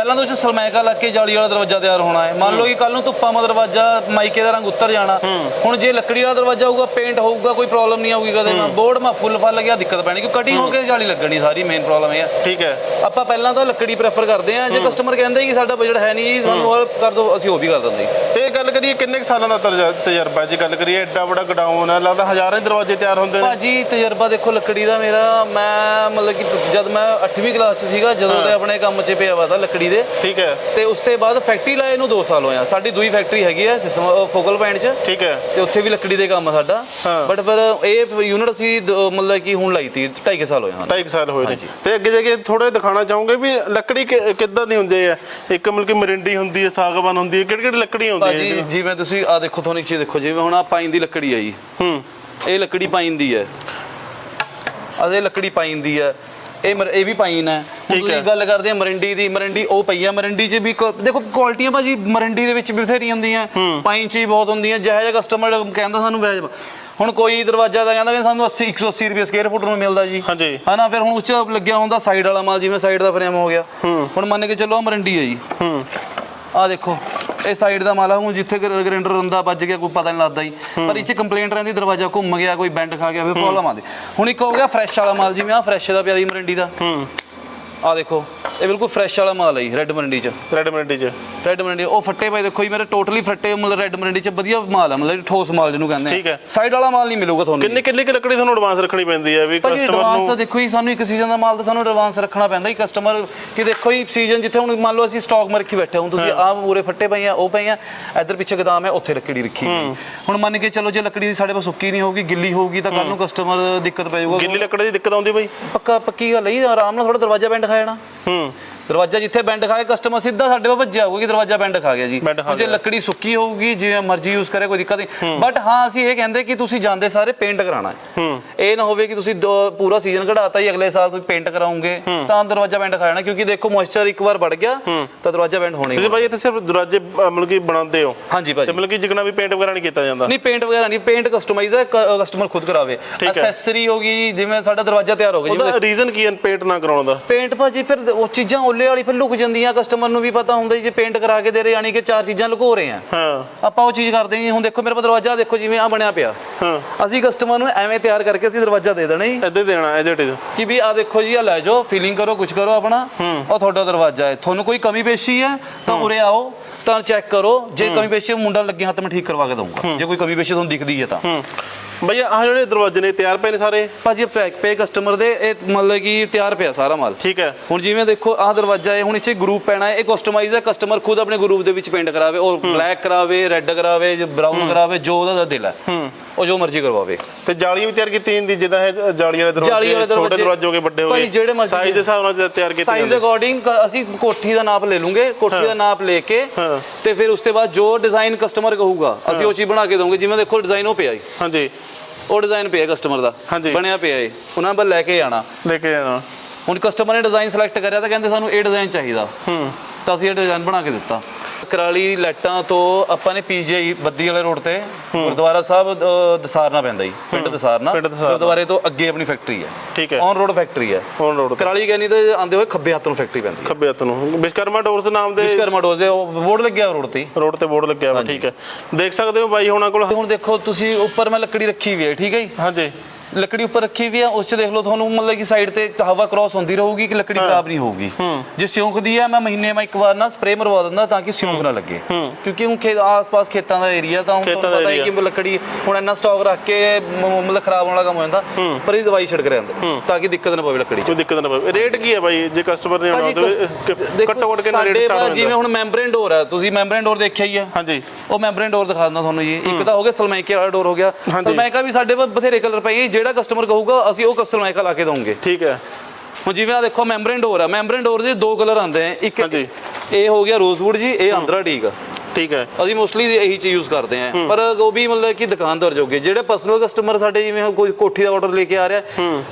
ਪਹਿਲਾਂ ਤਾਂ ਉਸ ਸਲਮੈਕਾ ਲੱਗ ਕੇ ਜਾਲੀ ਵਾਲਾ ਦਰਵਾਜ਼ਾ ਤਿਆਰ ਹੋਣਾ ਹੈ। ਮੰਨ ਲਓ ਕਿ ਕੱਲ ਨੂੰ ਧੁੱਪਾਂ ਮਾ ਦਰਵਾਜ਼ਾ ਮਾਈਕੇ ਦਾ ਰੰਗ ਉੱਤਰ ਜਾਣਾ। ਹੁਣ ਜੇ ਲੱਕੜੀ ਵਾਲਾ ਦਰਵਾਜ਼ਾ ਹੋਊਗਾ ਪੇਂਟ ਹੋਊਗਾ ਕੋਈ ਪ੍ਰੋਬਲਮ ਨਹੀਂ ਆਊਗੀ ਕਦੇ ਨਾ ਬੋਰਡ ਮਾ ਫੁੱਲ ਫਲ ਗਿਆ ਦਿੱਕਤ ਪੈਣੀ ਕਿਉਂਕਿ ਕਟਿੰਗ ਹੋ ਕੇ ਜਾਲੀ ਲੱਗਣੀ ਸਾਰੀ ਮੇਨ ਪ੍ਰੋਬਲਮ ਇਹ ਆ। ਠੀਕ ਹੈ। ਆਪਾਂ ਪਹਿਲਾਂ ਤਾਂ ਲੱਕੜੀ ਪ੍ਰੈਫਰ ਕਰਦੇ ਆ ਜੇ ਕਸਟਮਰ ਕਹਿੰਦੇ ਕਿ ਸਾਡਾ ਬਜਟ ਹੈ ਨਹੀਂ ਸਾਨੂੰ ਹੈਲਪ ਕਰ ਦਿਓ ਅਸੀਂ ਉਹ ਵੀ ਕਰ ਦਿੰਦੇ। ਤੇ ਗੱਲ ਕਰੀਏ ਕਿੰਨੇ ਸਾਲਾਂ ਦਾ ਤਜਰ- ਤਜਰਬਾ ਜੇ ਗੱਲ ਕਰੀਏ ਐਡਾ ਵੱਡਾ ਗਡਾਊਨ ਹੈ ਲੱਗਦਾ ਹਜ਼ਾਰਾਂ ਹੀ ਦਰਵਾਜ਼ੇ ਤਿਆਰ ਹੁੰਦੇ ਨੇ। ਭਾਜੀ ਤਜਰਬਾ ਦੇਖੋ ਲੱਕੜੀ ਦਾ ਮੇਰਾ ਮੈਂ ਮਤਲਬ ਕਿ ਜਦ ਮੈਂ 8ਵੀਂ ਕਲਾਸ 'ਚ ਸੀਗਾ ਜਦੋਂ ਤੇ ਆਪਣੇ ਕੰਮ 'ਚ ਪਿਆ ਵਾ ਤਾਂ ਲੱਕੜੀ ਦੇ ਠੀਕ ਹੈ। ਤੇ ਉਸ ਤੋਂ ਬਾਅਦ ਫੈਕਟਰੀ ਲਾਏ ਨੂੰ 2 ਸਾਲ ਹੋਇਆ। ਸਾਡੀ ਦੂਈ ਫੈਕਟਰੀ ਹੈਗੀ ਆ ਸਿਸਮ ਫੋਕਲ ਪੁਆਇੰਟ 'ਚ। ਠੀਕ ਹੈ। ਤੇ ਉੱਥੇ ਵੀ ਲੱਕੜੀ ਦੇ ਕੰਮ ਆ ਸਾਡਾ। ਹਾਂ। ਬਟ ਫਿਰ ਇਹ ਯੂਨਿਟ ਅਸੀਂ ਦ- ਮਤਲਬ ਕਿ ਹੁਣ ਲਾਈ ਤੀ 2.5 ਸਾਲ ਹੋਏ ਹਨ। ਢਾਈ ਕੁ ਸਾਲ ਹੋਏ ਨੇ। ਤੇ ਅੱਗੇ ਜਾ ਕੇ ਥੋੜੇ ਦਿਖਾਣਾ ਚਾਹੋਗੇ ਵੀ ਲੱਕੜੀ ਕਿ- ਕਿੱਦਾਂ ਦੀ ਹੁੰਦੀ ਹੈ? ਇੱਕ ਮਤਲਬ ਕਿ ਮਰਿੰਡੀ ਹੁੰਦੀ ਹੈ ਸਾਗਵਾਨ ਹੁੰਦੀ ਹੈ ਕਿਹੜੀ ਕਿਹੜੀ ਲੱਕੜੀ ਹੁੰਦੀ ਭਾਜੀ ਹੈ ਜਿਵੇਂ ਤੁਸੀਂ ਆ ਦੇਖੋ ਤੁਹਾਨੂੰ ਇੱਕ ਚੀਜ਼ ਦੇਖੋ ਜਿਵੇਂ ਹੁਣ ਆ ਪਾਈਨ ਦੀ ਲੱਕੜੀ ਆ ਜੀ ਹੂੰ। ਇਹ ਲੱਕੜੀ ਪਾਈਨ ਦੀ ਹੈ। ਅਦੇ ਲੱਕੜੀ ਪਾਈਨ ਦੀ ਹੈ। ਇਹ ਮਰ- ਇਹ ਵੀ ਪਾਈਨ ਹੈ। ਹੁਣ ਠੀਕ ਤੁਸੀਂ ਹੈ। ਗੱਲ ਕਰਦੇ ਆ ਮਰਿੰਡੀ ਦੀ ਮਰਿੰਡੀ ਉਹ ਪਈ ਆ। ਮਰਿੰਡੀ 'ਚ ਵੀ ਕ- ਦੇਖੋ ਕੁਆਲਿਟੀਆਂ ਭਾਜੀ ਮਰਿੰਡੀ ਦੇ ਵਿੱਚ ਵੀ ਬਥੇਰੀਆਂ ਹੁੰਦੀਆਂ। ਪਾਈਨ 'ਚ ਵੀ ਬਹੁਤ ਹੁੰਦੀਆਂ। ਜਿਹੋ ਜਿਹਾ ਕਸਟਮਰ ਕਹਿੰਦਾ ਸਾਨੂੰ ਵੈਜ ਹੁਣ ਕੋਈ ਦਰਵਾਜ਼ਾ ਦਾ ਕਹਿੰਦਾ ਕਿ ਸਾਨੂੰ 80 180 ਰੁਪਏ ਸਕੁਅਰ ਫੁੱਟ ਨੂੰ ਮਿਲਦਾ ਜੀ। ਹਾਂਜੀ। ਹਨਾ ਫਿਰ ਹੁਣ ਉਸ 'ਚ ਲੱਗਿਆ ਹੁੰਦਾ ਸਾਈਡ ਵਾਲਾ ਮਾਲ ਜਿਵੇਂ ਸਾਈਡ ਦਾ ਫਰੇਮ ਹੋ ਗਿਆ। ਹੁਣ ਮੰਨ ਕੇ ਚੱਲੋ ਆਹ ਮਰਿੰਡੀ ਹੈ ਜੀ। ਹੂੰ। ਆ ਦੇਖੋ। ਇਹ ਸਾਈਡ ਦਾ ਮਾਲਾ ਹੁਣ ਜਿੱਥੇ ਗ੍ਰੈਂਡਰ ਰੰਦਾ ਵੱਜ ਗਿਆ ਕੋਈ ਪਤਾ ਨਹੀਂ ਲੱਗਦਾ ਜੀ। ਪਰ ਇਹ 'ਚ ਕੰਪਲੇਂਟ ਰਹਿੰਦੀ ਦਰਵਾਜ਼ਾ ਘੁੰਮ ਗਿਆ ਕੋਈ ਬੈਂਡ ਖਾ ਗਿਆ ਫਿਰ ਪ੍ਰੋਬਲਮ ਆਉਂਦੀ। ਹੁਣ ਇੱਕ ਹੋ ਗਿਆ ਫਰੈਸ਼ ਵਾਲਾ ਮਾਲ ਜਿਵੇਂ ਆ ਫਰੈਸ਼ ਦਾ ਪਿਆ ਜੀ ਮਰੰਡੀ ਦਾ। ਹੂੰ। ਆ ਦੇਖੋ ਇਹ ਬਿਲਕੁਲ ਫਰੈਸ਼ ਵਾਲਾ ਮਾਲ ਹੈ ਜੀ ਰੈੱਡ ਮਰੰਡੀ 'ਚ। ਰੈਡ ਮਰਿੰਡੀ ਚ। ਰੈੱਡ ਮਰੰਡੀ ਉਹ ਫੱਟੇ ਪਏ ਦੇਖੋ ਜੀ ਮੇਰੇ ਟੋਟਲੀ ਫੱਟੇ ਮਤਲਬ ਰੈੱਡ ਮਰੰਡੀ 'ਚ ਵਧੀਆ ਮਾਲ ਹੈ ਮਤਲਬ ਠੋਸ ਮਾਲ ਜਿਹਨੂੰ ਕਹਿੰਦੇ ਠੀਕ ਹੈ। ਸਾਈਡ ਵਾਲਾ ਮਾਲ ਨਹੀਂ ਮਿਲੂਗਾ ਤੁਹਾਨੂੰ। ਕਿੰਨੇ ਕਿੰਨੇ ਕੁ ਲੱਕੜੀ ਤੁਹਾਨੂੰ ਐਡਵਾਂਸ ਰੱਖਣੀ ਪੈਂਦੀ ਹੈ ਵੀ ਕਸਟਮਰ ਐਡਵਾਂਸ ਨੂੰ? ਦੇਖੋ ਜੀ ਸਾਨੂੰ ਇੱਕ ਸੀਜ਼ਨ ਦਾ ਮਾਲ ਤਾਂ ਸਾਨੂੰ ਐਡਵਾਂਸ ਰੱਖਣਾ ਪੈਂਦਾ ਜੀ ਕਸਟਮਰ ਕਿ ਦੇਖੋ ਜੀ ਸੀਜ਼ਨ ਜਿੱਥੇ ਹੁਣ ਮੰਨ ਲਓ ਅਸੀਂ ਸਟਾਕ ਮਰ ਰੱਖੀ ਬੈਠੇ ਹੁਣ ਤੁਸੀਂ ਆਹ ਪੂਰੇ ਫੱਟੇ ਪਏ ਆ ਉਹ ਪਏ ਆ ਇੱਧਰ ਪਿੱਛੇ ਗਦਾਮ ਹੈ ਉੱਥੇ ਲੱਕੜੀ ਰੱਖੀ। ਹੁਣ ਮੰਨ ਕੇ ਚਲੋ ਜੇ ਲੱਕੜੀ ਦੀ ਸਾਡੇ ਕੋਲ ਸੁੱਕੀ ਨਹੀਂ ਹੋਊਗੀ ਗਿੱਲੀ ਹੋਊਗੀ ਤਾਂ ਕੱਲ ਨੂੰ ਕਸਟਮਰ ਦਿੱਕਤ ਪੈ ਜਾਊਗਾ। ਗਿੱਲੀ ਲੱਕੜੀ ਦੀ ਦਿੱਕਤ ਆਉਂਦੀ ਬਈ? ਪੱਕਾ ਪੱਕੀ ਗੱਲ ਹੈ ਜੀ ਆਰਾਮ ਨਾਲ ਥੋੜਾ ਦਰਵਾਜ਼ਾ ਬੈਂਡ ਖਾ ਜਾਣਾ। ਹੂੰ। ਦਰਵਾਜ਼ਾ ਜਿੱਥੇ ਬੈਂਡ ਖਾਏ ਕਸਟਮਰ ਸਿੱਧਾ ਸਾਡੇ ਕੋਲ ਭੱਜਿਆ ਹੋਊਗਾ ਕਿ ਦਰਵਾਜ਼ਾ ਬੈਂਡ ਖਾ ਗਿਆ ਜੀ। ਖਾ ਜੇ। ਲੱਕੜੀ ਸੁੱਕੀ ਹੋਊਗੀ ਜਿਵੇਂ ਮਰਜ਼ੀ ਯੂਜ਼ ਕਰੇ ਕੋਈ ਦਿੱਕਤ ਨਹੀਂ। ਬਟ ਹਾਂ ਅਸੀਂ ਇਹ ਕਹਿੰਦੇ ਕਿ ਤੁਸੀਂ ਜਾਂਦੇ ਸਾਰੇ ਪੇਂਟ ਕਰਾਣਾ ਹੈ। ਇਹ ਨਾ ਹੋਵੇ ਕਿ ਤੁਸੀਂ ਪੂਰਾ ਸੀਜ਼ਨ ਕਢਾਤਾ ਹੀ ਅਗਲੇ ਸਾਲ ਤੁਸੀਂ ਪੇਂਟ ਕਰਾਉਂਗੇ ਤਾਂ ਦਰਵਾਜ਼ਾ ਬੈਂਡ ਖਾ ਜਾਣਾ ਕਿਉਂਕਿ ਦੇਖੋ ਮੋਇਸਚਰ ਇੱਕ ਵਾਰ ਵੜ ਗਿਆ ਤਾਂ ਦਰਵਾਜ਼ਾ ਬੈਂਡ ਹੋਣਾ ਤੁਸੀਂ ਭਾਈ ਇੱਥੇ ਸਿਰਫ ਦਰਵਾਜ਼ੇ ਮਤਲਬ ਕਿ ਬਣਾਉਂਦੇ ਹੋ। ਹਾਂਜੀ ਤੇ ਭਾਜੀ ਮਤਲਬ ਕਿ ਜਿਗਣਾ ਵੀ ਪੇਂਟ ਵਗੈਰਾ ਨਹੀਂ ਕੀਤਾ ਜਾਂਦਾ। ਨਹੀਂ ਪੇਂਟ ਵਗੈਰਾ ਨਹੀਂ ਪੇਂਟ ਕਸਟਮਾਈਜ਼ ਹੈ ਕਸਟਮਰ ਖੁਦ ਕਰਾਵੇ। ਐਕਸੈਸਰੀ ਹੋਗੀ ਜਿਵੇਂ ਸਾਡਾ ਦਰਵਾਜ਼ਾ ਤਿਆਰ ਹੋ ਗਿਆ ਜੀ। ਉਹਦਾ ਰੀਜ਼ਨ ਕੀ ਹੈ ਪੇਂਟ ਨਾ ਕਰਾਉਣ ਦਾ? ਪੇਂਟ ਭਾਜੀ ਫਿਰ ਉਹ ਚੀਜ਼ਾਂ ਓਲੇ ਵਾਲੀ ਫਿਰ ਲੁਕ ਜਾਂਦੀਆਂ ਕਸਟਮਰ ਨੂੰ ਵੀ ਪਤਾ ਹੁੰਦਾ ਜੀ ਜੇ ਪੇਂਟ ਕਰਾ ਕੇ ਦੇ ਰਹੇ ਯਾਨੀ ਕਿ ਚਾਰ ਚੀਜ਼ਾਂ ਲੁਕੋ ਰਹੇ ਆ। ਹਾਂ। ਆਪਾਂ ਉਹ ਚੀਜ਼ ਕਰਦੇ ਜੀ ਹੁਣ ਦੇਖੋ ਮੇਰੇ ਕੋਲ ਦਰਵਾਜ਼ਾ ਦੇਖੋ ਜਿਵੇਂ ਆ ਬਣਿਆ ਪਿਆ। ਹਾਂ। ਅਸੀਂ ਕਸਟਮਰ ਨੂੰ ਐਵੇਂ ਤਿਆਰ ਕਰਕੇ ਅਸੀਂ ਦਰਵਾਜ਼ਾ ਦੇ ਦੇਣਾ ਜੀ। ਇੱਦਾਂ ਦੇਣਾ ਐਜ਼ ਇਟ ਇਜ਼ ਕਿ ਵੀ ਆ ਦੇਖੋ ਜੀ ਆ ਲੈ ਜਾਓ ਫੀਲਿੰਗ ਕਰੋ ਕੁਝ ਕਰੋ ਆਪਣਾ। ਉਹ ਤੁਹਾਡਾ ਦਰਵਾਜ਼ਾ ਹੈ। ਤੁਹਾਨੂੰ ਕੋਈ ਕਮੀ ਪੇਸ਼ੀ ਹੈ ਤਾਂ ਉਰੇ ਆਓ ਤਾਂ ਚੈੱਕ ਕਰੋ। ਜੇ ਕਮੀ ਪੇਸ਼ੀ ਮੁੰਡਾ ਲੱਗੇ ਹੱਥ ਮੈਂ ਠੀਕ ਕਰਵਾ ਕੇ ਦਊਂਗਾ। ਜੇ ਕੋਈ ਕਮੀ ਪੇਸ਼ੀ ਤੁਹਾਨੂੰ ਦਿਖਦੀ ਹੈ ਤਾਂ। ਹੂੰ। ਭਈਆ ਆਹ ਜਿਹੜੇ ਦਰਵਾਜ਼ੇ ਨੇ ਤਿਆਰ ਪਏ ਨੇ ਸਾਰੇ? ਭਾਜੀ ਪੈਕ ਪੇ ਕਸਟਮਰ ਦੇ ਇਹ ਮਤਲਬ ਕਿ ਤਿਆਰ ਪਿਆ ਸਾਰਾ ਮਾਲ। ਠੀਕ ਹੈ। ਹੁਣ ਜਿਵੇਂ ਦੇਖੋ ਆਹ ਦਰਵਾਜ਼ਾ ਹੈ ਹੁਣ ਇੱਥੇ ਗਰੂਪ ਪੈਣਾ ਹੈ ਇਹ ਕਸਟਮਾਈਜ਼ ਹੈ ਕਸਟਮਰ ਖੁਦ ਆਪਣੇ ਗਰੂਪ ਦੇ ਵਿੱਚ ਪੇਂਟ ਕਰਾਵੇ ਉਹ ਬਲੈਕ ਕਰਾਵੇ ਰੈੱਡ ਕਰਾਵੇ ਬਰਾਊਨ ਕਰਾਵੇ ਜੋ ਉਹਦਾ ਦਿਲ ਹੈ। ਉਹ ਜੋ ਮਰਜ਼ੀ ਕਰਵਾਵੇ। ਤੇ ਜਾਲੀ ਵੀ ਤਿਆਰ ਕੀਤੀ ਹੁੰਦੀ ਜਿੱਦਾਂ ਇਹ ਜਾਲੀ ਵਾਲੇ ਜਾਲੀ ਵਾਲੇ ਦਰਵਾਜ਼ੇ ਛੋਟੇ ਦਰਵਾਜ਼ੇ- ਹੋ ਗਏ ਵੱਡੇ ਹੋ ਭਾਈ ਗਏ ਜਿਹੜੇ ਮਰਜ਼ੀ ਸਾਈਜ਼ ਦੇ ਹਿਸਾਬ ਨਾਲ ਤਿਆਰ ਕੀਤੇ ਸਾਈਜ਼ ਜਾਂਦੇ ਅਕੋਰਡਿੰਗ ਅਸੀਂ ਕੋਠੀ ਦਾ ਨਾਪ ਲੈ ਲੂੰਗੇ ਕੋਠੀ ਦਾ ਨਾਪ ਲੈ ਕੇ ਹਾਂ। ਤੇ ਫਿਰ ਉਸ ਤੋਂ ਬਾਅਦ ਜੋ ਡਿਜ਼ਾਈਨ ਕਸਟਮਰ ਕਹੂਗਾ ਅਸੀਂ ਉਹ ਚੀਜ਼ ਬਣਾ ਕੇ ਦਵਾਂਗੇ ਜਿਵੇਂ ਦੇਖੋ ਡਿਜ਼ਾਈਨ ਉਹ ਪਿਆ ਜੀ। ਹਾਂਜੀ। ਉਹ ਡਿਜ਼ਾਈਨ ਪਿਆ ਕਸਟਮਰ ਦਾ ਹਾਂਜੀ। ਬਣਿਆ ਪਿਆ ਏ ਉਹਨਾਂ ਬਸ ਲੈ ਕੇ ਆਣਾ ਲੈ ਕੇ ਜਾਣਾ ਹੁਣ ਕਸਟਮਰ ਨੇ ਡਿਜ਼ਾਈਨ ਸਿਲੈਕਟ ਕਰਿਆ ਤਾਂ ਕਹਿੰਦੇ ਸਾਨੂੰ ਇਹ ਡਿਜ਼ਾਈਨ ਚਾਹੀਦਾ। ਹੂੰ। ਤਾਂ ਅਸੀਂ ਇਹ ਡਿਜ਼ਾਈਨ ਬਣਾ ਕੇ ਦਿੱਤਾ। ਕਰਾਲੀ ਲੈਟਾਂ ਤੋਂ ਆਪਾਂ ਨੇ ਪੀਜੀਆਈ ਬੱਦੀ ਵਾਲੇ ਰੋਡ ਤੇ ਗੁਰਦੁਆਰਾ ਸਾਹਿਬ ਦਸਾਰਨਾ ਪੈਂਦਾ ਜੀ ਪਿੰਡ ਦਸਾਰਨਾ। ਗੁਰਦੁਆਰੇ ਤੋਂ ਅੱਗੇ ਆਪਣੀ ਫੈਕਟਰੀ ਹੈ। ਠੀਕ ਹੈ। ਔਨ ਰੋਡ ਫੈਕਟਰੀ ਹੈ। ਔਨ ਰੋਡ ਕਰਾਲੀ ਗੈਨੀ ਤੇ ਆਂਦੇ ਹੋਏ ਖੱਬੇ ਹੱਥ ਨੂੰ ਫੈਕਟਰੀ ਪੈਂਦੀ ਹੈ। ਖੱਬੇ ਹੱਥ ਨੂੰ। ਵਿਸ਼ਕਰਮਾ ਡੋਰਸ ਨਾਮ ਦੇ ਵਿਸ਼ਕਰਮਾ ਡੋਜ਼ ਦੇ ਬੋਰਡ ਲੱਗਿਆ ਰੋਡ ਤੇ। ਰੋਡ ਤੇ ਬੋਰਡ ਲੱਗਿਆ ਵਾ ਠੀਕ ਹੈ। ਦੇਖ ਸਕਦੇ ਹੋ ਬਾਈ ਹੋਣਾ ਕੋਲ। ਹੁਣ ਦੇਖੋ ਤੁਸੀਂ ਉੱਪਰ ਮੈਂ ਲੱਕੜੀ ਰੱਖੀ ਵੀ ਹੈ ਠੀਕ ਹੈ ਜੀ? ਹਾਂਜੀ। ਲੱਕੜੀ ਉੱਪਰ ਰੱਖੀ ਵੀ ਆ ਉਸ 'ਚ ਦੇਖ ਲਓ ਤੁਹਾਨੂੰ ਮਤਲਬ ਕਿ ਸਾਈਡ ਤੇ ਹਵਾ ਕ੍ਰਾਸ ਹੁੰਦੀ ਰਹੂਗੀ ਕਿ ਲੱਕੜੀ ਖਰਾਬ ਨਹੀਂ ਹੋਊਗੀ। ਜੇ ਸਿਉਂਕਦੀ ਆ ਮੈਂ ਮਹੀਨੇ ਮੈਂ ਇੱਕ ਵਾਰ ਨਾ ਸਪਰੇਅ ਮਰਵਾ ਦਿੰਦਾ ਤਾਂ ਕਿ ਸਿਉਂਕ ਨਾ ਲੱਗੇ। ਕਿਉਂਕਿ ਹੁਣ ਖੇਤ ਆਸ-ਪਾਸ ਖੇਤਾਂ ਦਾ ਏਰੀਆ ਤਾਂ ਹੁਣ ਤੁਹਾਨੂੰ ਪਤਾ ਹੈ ਕਿ ਲੱਕੜੀ ਹੁਣ ਇੰਨਾ ਸਟਾਕ ਰੱਖ ਕੇ ਮਤਲਬ ਖਰਾਬ ਹੋਣ ਵਾਲਾ ਕੰਮ ਹੋ ਜਾਂਦਾ ਪਰ ਇਹ ਦਵਾਈ ਛਿੜਕ ਰਹੇ ਅੰਦਰ ਤਾਂ ਕਿ ਦਿੱਕਤ ਨਾ ਪਵੇ ਲੱਕੜੀ 'ਚ। ਕੋਈ ਦਿੱਕਤ ਨਾ ਪਵੇ। ਰੇਟ ਕੀ ਹੈ ਬਾਈ ਜੇ ਕਸਟਮਰ ਨੇ ਆਉਣਾ ਦੇਖੋ, ਘੱਟੋ ਘੱਟ ਕਿੰਨਾ ਰੇਟ ਸਟਾਰਟ ਹੋ ਜਿਵੇਂ ਹੁਣ ਮੈਂਬਰੇਨ ਡੋਰ ਹੈ ਤੁਸੀਂ ਮੈਂਬਰੇਨ ਡੋਰ ਦੇਖਿਆ ਹੀ ਹੈ ਹਾਂਜੀ। ਉਹ ਮੈਂਬਰੇਨ ਡੋਰ ਦਿਖਾ ਦਿੰਦਾ ਤੁਹਾਨੂੰ ਜੀ। ਇੱਕ ਤਾਂ ਹੋ ਗਿਆ ਸਲਮੈਕੇ ਵਾਲਾ ਡੋਰ ਹੋ ਗਿਆ। ਸਲਮੈਕਾ ਵੀ ਸਾਡੇ ਕੋਲ ਬਥੇਰੇ ਕਲਰ ਜੀ, ਜਿਹੜਾ ਕਸਟਮਰ ਕਹੂਗਾ ਅਸੀਂ ਉਹ ਸਲਮੈਕਾ ਲਾ ਕੇ ਦਵਾਂਗੇ ਠੀਕ ਹੈ। ਹੁਣ ਜਿਵੇਂ ਆ ਦੇਖੋ ਮੈਂਬਰੇਨ ਡੋਰ ਆ। ਮੈਂਬਰੇਨ ਡੋਰ ਦੇ ਦੋ ਕਲਰ ਆਉਂਦੇ ਆ। ਇੱਕ। ਇਹ ਹੋ ਗਿਆ ਰੋਜ਼ਵੁੱਡ ਜੀ ਇਹ ਆਂਦਰਾ ਟੀਕ ਆ। ਠੀਕ ਹੈ। ਅਸੀਂ ਮੋਸਟਲੀ ਇਹੀ ਚੀਜ਼ ਯੂਜ਼ ਕਰਦੇ ਆਂ ਪਰ ਉਹ ਵੀ ਮਤਲਬ ਕਿ ਦੁਕਾਨਦਾਰ ਜੋਗੇ ਜਿਹੜੇ ਪਰਸਨਲ ਕਸਟਮਰ ਸਾਡੇ ਜਿਵੇਂ ਕੋਈ ਕੋਠੀ ਦਾ ਆਰਡਰ ਲੈ ਕੇ ਆ ਰਿਹਾ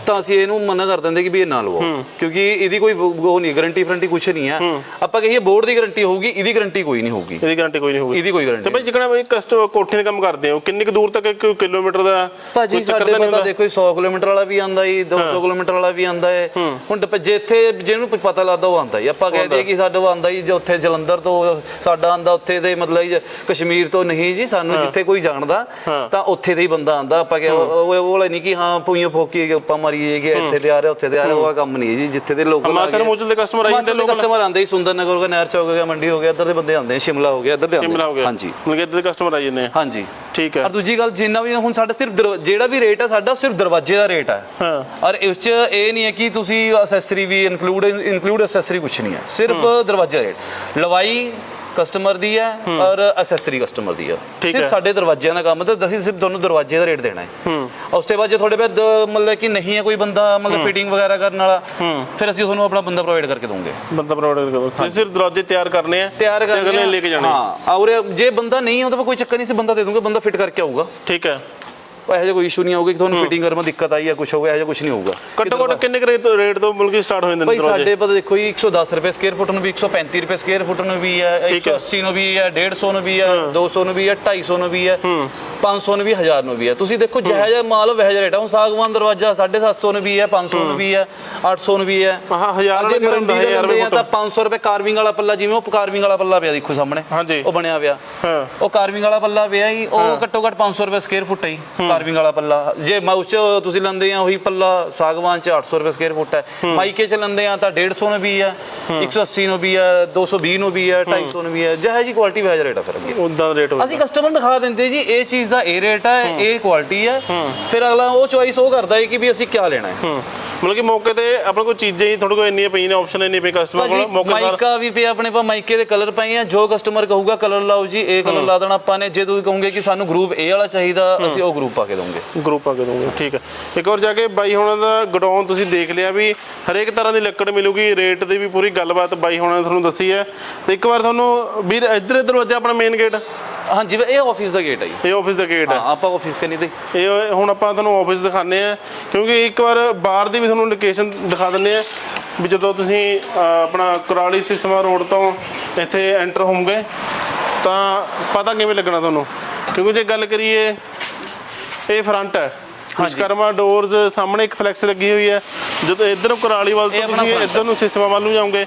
ਤਾਂ ਅਸੀਂ ਇਹਨੂੰ ਮਨਾ ਕਰ ਦਿੰਦੇ ਕਿ ਵੀ ਇਹ ਨਾ ਲਵਾਓ ਕਿਉਂਕਿ ਇਹਦੀ ਕੋਈ ਉਹ ਨਹੀਂ ਗਾਰੰਟੀ ਫਰੰਟੀ ਕੁਝ ਨਹੀਂ ਹੈ। ਆਪਾਂ ਕਹੀਏ ਬੋਰਡ ਦੀ ਗਾਰੰਟੀ ਹੋਊਗੀ ਇਹਦੀ ਗਾਰੰਟੀ ਕੋਈ ਨਹੀਂ ਹੋਊਗੀ। ਇਹਦੀ ਗਾਰੰਟੀ ਕੋਈ ਨਹੀਂ ਹੋਊਗੀ। ਇਹਦੀ ਕੋਈ ਤੇ ਗਾਰੰਟੀ ਭਾਈ ਜਿਕਣਾ ਬਈ ਕਸਟਮਰ ਕੋਠੇ ਦੇ ਕੰਮ ਕਰਦੇ ਹੋ ਕਿੰਨੀ ਕੁ ਦੂਰ ਤੱਕ ਇੱਕ ਕਿਲੋਮੀਟਰ ਦਾ ਭਾਜੀ ਸਾਡੇ ਤਾਂ ਬੰਦਾ? ਦੇਖੋ 100 ਕਿਲੋਮੀਟਰ ਵਾਲਾ ਵੀ ਆਂਦਾ ਜੀ 200 ਕਿਲੋਮੀਟਰ ਵਾਲਾ ਵੀ ਆਂਦਾ ਹੈ। ਹੁਣ ਜਿੱਥੇ ਜਿਹਨੂੰ ਪਤਾ ਲੱਗਦਾ ਉਹ ਆਂਦਾ ਜੀ। ਆਪਾਂ ਕਹਿ ਦਈਏ ਕਿ ਸਾਡਾ ਆਂਦਾ ਜੀ ਜੇ ਉੱਥੇ ਜਲੰਧਰ ਤੋਂ ਸਾਡਾ ਆਂਦਾ ਉੱਥੇ ਦੇ ਮਤਲਬ ਕਸ਼ਮੀਰ ਤੋਂ ਨਹੀਂ ਜੀ ਸਾਨੂੰ ਜਿੱਥੇ ਕੋਈ ਜਾਣਦਾ ਤਾਂ ਉੱਥੇ ਦੇ ਹੀ ਬੰਦਾ ਆਂਦਾ। ਆਪਾਂ ਕਿ ਉਹ ਉਹ ਵਾਲਾ ਨਹੀਂ ਕਿ ਹਾਂ ਪੂਈਆਂ ਫੋਕੀ ਉੱਪਾ ਮਾਰੀਏ ਕਿ ਇੱਥੇ ਤੇ ਆ ਰਿਹਾ ਉੱਥੇ ਤੇ ਆ ਰਿਹਾ ਉਹ ਕੰਮ ਨਹੀਂ ਜੀ ਜਿੱਥੇ ਦੇ ਲੋਕਲ ਹਿਮਾਚਲ ਮੂਚਲ ਦੇ ਕਸਟਮਰ ਆਈ ਜਾਂਦੇ ਲੋਕ ਕਸਟਮਰ ਆਂਦੇ ਹੀ ਸੁੰਦਰ ਨਗਰ ਹੋ ਗਿਆ ਨਹਿਰ ਚੌਕ ਹੋ ਗਿਆ ਮੰਡੀ ਹੋ ਗਿਆ ਇੱਧਰ ਦੇ ਬੰਦੇ ਆਂਦੇ ਸ਼ਿਮਲਾ ਹੋ ਗਿਆ ਇੱਧਰ ਦੇ ਆਂਦੇ ਸ਼ਿਮਲਾ ਹੋ ਗਿਆ। ਹਾਂਜੀ। ਮਤਲਬ ਇੱਧਰ ਦੇ ਕਸਟਮਰ ਆਈ ਜਾਂਦੇ ਆ। ਹਾਂਜੀ। ਠੀਕ ਹੈ। ਔਰ ਦੂਜੀ ਗੱਲ ਜਿੰਨਾ ਵੀ ਹੁਣ ਸਾਡਾ ਸਿਰਫ ਜਿਹੜਾ ਵੀ ਰੇਟ ਹੈ ਸਾਡਾ ਸਿਰਫ ਦਰਵਾਜ਼ੇ ਦਾ ਰੇਟ ਹੈ ਹਾਂ। ਔਰ ਇਸ ਚ ਇਹ ਨਹੀਂ ਹੈ ਕਿ ਤੁਸੀਂ ਅਸੈਸਰੀ ਵੀ ਇਨਕਲੂਡ ਇਨਕਲੂਡ ਅਸੈਸਰੀ ਕੁਝ ਨਹੀਂ ਹੈ। ਸਿਰਫ ਦਰਵਾਜ਼ੇ ਦਾ ਰੇਟ ਲਵਾਈ ਕਸਟਮਰ ਦੀ ਹੈ ਔਰ ਅਸੈਸਰੀ ਕਸਟਮਰ ਦੀ ਹੈ। ਸਿਰਫ। ਸਾਡੇ ਦਰਵਾਜ਼ਿਆਂ ਦਾ ਕੰਮ ਤੇ ਅਸੀਂ ਸਿਰਫ ਤੁਹਾਨੂੰ ਦਰਵਾਜ਼ੇ ਦਾ ਰੇਟ ਦੇਣਾ ਹੈ। ਉਸ ਤੋਂ ਬਾਅਦ ਜੇ ਤੁਹਾਡੇ ਕੋਲ ਮਤਲਬ ਕਿ ਨਹੀਂ ਹੈ ਕੋਈ ਬੰਦਾ ਮਤਲਬ ਫਿਟਿੰਗ ਵਗੈਰਾ ਕਰਨ ਵਾਲਾ ਫਿਰ ਅਸੀਂ ਤੁਹਾਨੂੰ ਆਪਣਾ ਬੰਦਾ ਪ੍ਰੋਵਾਈਡ ਕਰਕੇ ਦਵਾਂਗੇ। ਬੰਦਾ ਪ੍ਰੋਵਾਈਡ ਕਰੋ ਤੁਸੀਂ ਸਿਰਫ ਦਰਵਾਜ਼ੇ ਤਿਆਰ ਕਰਨੇ ਆ ਤਿਆਰ ਕਰਕੇ ਲੈ ਕੇ ਜਾਣੇ ਹਾਂ। ਔਰ ਜੇ ਬੰਦਾ ਨਹੀਂ ਤਾਂ ਕੋਈ ਚੱਕਰ ਨਹੀਂ ਸੀ ਬੰਦਾ ਦੇ ਦੂੰਗਾ ਬੰਦਾ ਫਿਟ ਕਰਕੇ ਆਊਗਾ। ਠੀਕ ਹੈ। ਇਹੋ ਜਿਹਾ ਕੋਈ ਇਸ਼ੂ ਨਹੀਂ ਆਊਗਾ ਕਿ ਤੁਹਾਨੂੰ ਫਿਟਿੰਗ ਕਰਨ ਵਿੱਚ ਦਿੱਕਤ ਆਈ ਜਾਂ ਕੁਝ ਹੋਵੇ ਇਹੋ ਜਿਹਾ ਕੁਝ ਨਹੀਂ ਹੋਊਗਾ। ਘੱਟੋ ਘੱਟ ਕਿੰਨੇ ਕੁ ਰੇਟ ਤੋਂ ਰੇਟ ਤੋਂ ਮਤਲਬ ਕਿ ਸਟਾਰਟ ਹੋ ਜਾਂਦੇ ਨੇ ਭਾਈ ਦਰਵਾਜ਼ੇ? ਸਾਡੇ ਪਤਾ ਦੇਖੋ ਜੀ 110 ਰੁਪਏ ਸਕੁਅਰ ਫੁੱਟ ਨੂੰ ਵੀ 135 ਰੁਪਏ ਸਕੁਅਰ ਫੁੱਟ ਨੂੰ ਵੀ ਹੈ ਠੀਕ ਹੈ। 180 ਨੂੰ ਵੀ ਹੈ 150 ਨੂੰ ਵੀ ਹੈ 200 ਨੂੰ ਵੀ ਹੈ 250 ਨੂੰ ਵੀ ਹੈ 500 ਨੂੰ ਵੀ 1000 ਨੂੰ ਵੀ ਹੈ। ਤੁਸੀਂ ਦੇਖੋ ਜਿਹੋ ਜਿਹਾ ਮਾਲ ਵਹਿ ਜਿਹਾ ਰੇਟ ਹੈ ਹੁਣ ਸਾਗਵਾਨ ਦਰਵਾਜ਼ਾ 750 ਨੂੰ ਵੀ ਹੈ 500 ਨੂੰ ਵੀ ਹੈ 800 ਨੂੰ ਵੀ ਹੈ। ਹਾਂ ਹਜ਼ਾਰ ਵਾਲਾ ਜੇ ਕਿਹੜਾ ਹੁੰਦਾ 1000 ਲੈਂਦੇ ਰੁਪਏ ਆ ਤਾਂ 500 ਰੁਪਏ ਕਾਰਵਿੰਗ ਵਾਲਾ ਪੱਲਾ ਜਿਵੇਂ ਉਹ ਕਾਰਵਿੰਗ ਵਾਲਾ ਪੱਲਾ ਪਿਆ ਦੇਖੋ ਸਾਹਮਣੇ ਹਾਂਜੀ। ਉਹ ਬਣਿਆ ਪਿਆ। ਹਾਂ। ਉਹ ਕਾਰਵਿੰਗ ਵਾਲਾ ਪੱਲਾ ਪਿਆ ਹੀ ਉਹ ਘੱਟੋ ਘੱਟ 500 ਰੁਪਏ ਸਕੁਅਰ ਫੁੱਟ ਹੈ। ਕਾਰਵਿੰਗ ਵਾਲਾ ਪੱਲਾ। ਜੇ ਮਾਊਸ ਚ ਤੁਸੀਂ ਲੈਂਦੇ ਆ ਉਹੀ ਪੱਲਾ ਸਾਗਵਾਨ ਚ 800 ਰੁਪਏ ਸਕੁਅਰ ਫੁੱਟ ਹੈ। ਮਾਈਕੇ ਚ ਲੈਂਦੇ ਆ ਤਾਂ 150 ਨੂੰ ਵੀ ਹੈ 180 ਨੂੰ ਵੀ ਹੈ 220 ਨੂੰ ਵੀ ਹੈ 250 ਨੂੰ ਵੀ ਹੈ। ਜਿਹੋ ਜੀ ਕੁਆਲਿਟੀ ਵੈਜ ਰੇਟ ਆ ਫਿਰ ਅੱਗੇ। ਉਦਾਂ ਰੇਟ ਅਸੀਂ ਕਸਟਮਰ ਨੂੰ ਦਿਖਾ ਦਿੰਦੇ ਜੀ ਇਹ ਚੀਜ਼ ਦਾ ਇਹ ਰੇਟ ਹੈ ਇਹ ਕੁਆਲਿਟੀ ਹੈ। ਫਿਰ ਅਗਲਾ ਉਹ ਚੋਇਸ ਉਹ ਕਰਦਾ ਹੈ ਕਿ ਵੀ ਅਸੀਂ ਕੀ ਲੈਣਾ ਹੂੰ। ਮਤਲਬ ਕਿ ਮੌਕੇ ਤੇ ਆਪਣੇ ਕੋਲ ਚੀਜ਼ਾਂ ਹੀ ਤੁਹਾਡੇ ਕੋਲ ਇੰਨੀਆਂ ਪਈਆਂ ਨੇ ਆਪਸ਼ਨ ਇੰਨੀ ਪਈ ਕਸਟਮਰ ਕੋਲ ਮੌਕੇ ਸਾਰ ਮਾਈਕਾ ਵੀ ਪਿਆ ਆਪਣੇ ਪਾ ਮਾਈਕੇ ਦੇ ਕਲਰ ਪਏ ਆ ਜੋ ਕਸਟਮਰ ਕਹੂਗਾ ਕਲਰ ਲਾਓ ਜੀ ਇਹ ਕਲਰ ਲਾ ਦੇਣਾ ਆਪਾਂ ਨੇ ਜੇ ਤੁਸੀਂ ਕਹੋਗੇ ਕਿ ਸਾਨੂੰ ਗਰੂਪ ਇਹ ਵਾਲਾ ਚਾਹੀਦਾ ਅਸੀਂ ਉਹ ਗਰੂਪ ਪਾ ਕੇ ਦਵਾਂਗੇ ਗਰੁੱਪ ਆ ਕੇ ਦੂੰਗੇ ਠੀਕ ਹੈ ਇੱਕ ਵਾਰ ਜਾ ਕੇ ਬਾਈ ਹੋਣਾ ਦਾ ਗਡਾਊਨ ਤੁਸੀਂ ਦੇਖ ਲਿਆ ਵੀ ਹਰੇਕ ਤਰ੍ਹਾਂ ਦੀ ਲੱਕੜ ਮਿਲੂਗੀ ਰੇਟ ਦੀ ਵੀ ਪੂਰੀ ਗੱਲਬਾਤ ਬਾਈ ਹੋਣਾ ਨੇ ਤੁਹਾਨੂੰ ਦੱਸੀ ਹੈ। ਤੇ ਇੱਕ ਵਾਰ ਤੁਹਾਨੂੰ ਵੀਰ ਇੱਧਰ ਦਰਵਾਜ਼ਾ ਆਪਣਾ ਮੇਨ ਗੇਟ ਹਾਂਜੀ ਇਹ ਆਫਿਸ ਦਾ ਗੇਟ ਹੈ ਜੀ। ਇਹ ਆਫਿਸ ਦਾ ਗੇਟ ਹੈ ਹਾਂ ਆਪਾਂ ਆਫਿਸ ਕਰਨੀ ਤੇ। ਇਹ ਹੁਣ ਆਪਾਂ ਤੁਹਾਨੂੰ ਆਫਿਸ ਦਿਖਾਣੇ ਆ ਕਿਉਂਕਿ ਇੱਕ ਵਾਰ ਬਾਹਰ ਦੀ ਵੀ ਤੁਹਾਨੂੰ ਲੋਕੇਸ਼ਨ ਦਿਖਾ ਦਿੰਨੇ ਆ ਵੀ ਜਦੋਂ ਤੁਸੀਂ ਆਪਣਾ ਕੁਰਾਲੀ ਸਿਸਮਾ ਰੋਡ ਤੋਂ ਇੱਥੇ ਐਂਟਰ ਹੋਵੋਗੇ ਤਾਂ ਪਤਾ ਕਿਵੇਂ ਲੱਗਣਾ ਤੁਹਾਨੂੰ? ਕਿਉਂਕਿ ਜੇ ਗੱਲ ਕਰੀਏ ਇਹ ਫਰੰਟ ਹੈ ਵਿਸ਼ਕਰਮਾ ਡੋਰਸ ਸਾਹਮਣੇ ਇੱਕ ਫਲੈਕਸ ਲੱਗੀ ਹੋਈ ਹੈ। ਜਦੋਂ ਇੱਧਰ ਕੁਰਾਲੀ ਵੱਲ ਤੋਂ ਤੁਸੀਂ ਇੱਧਰ ਨੂੰ ਸਿਸਮਾ ਵੱਲ ਨੂੰ ਜਾਓਗੇ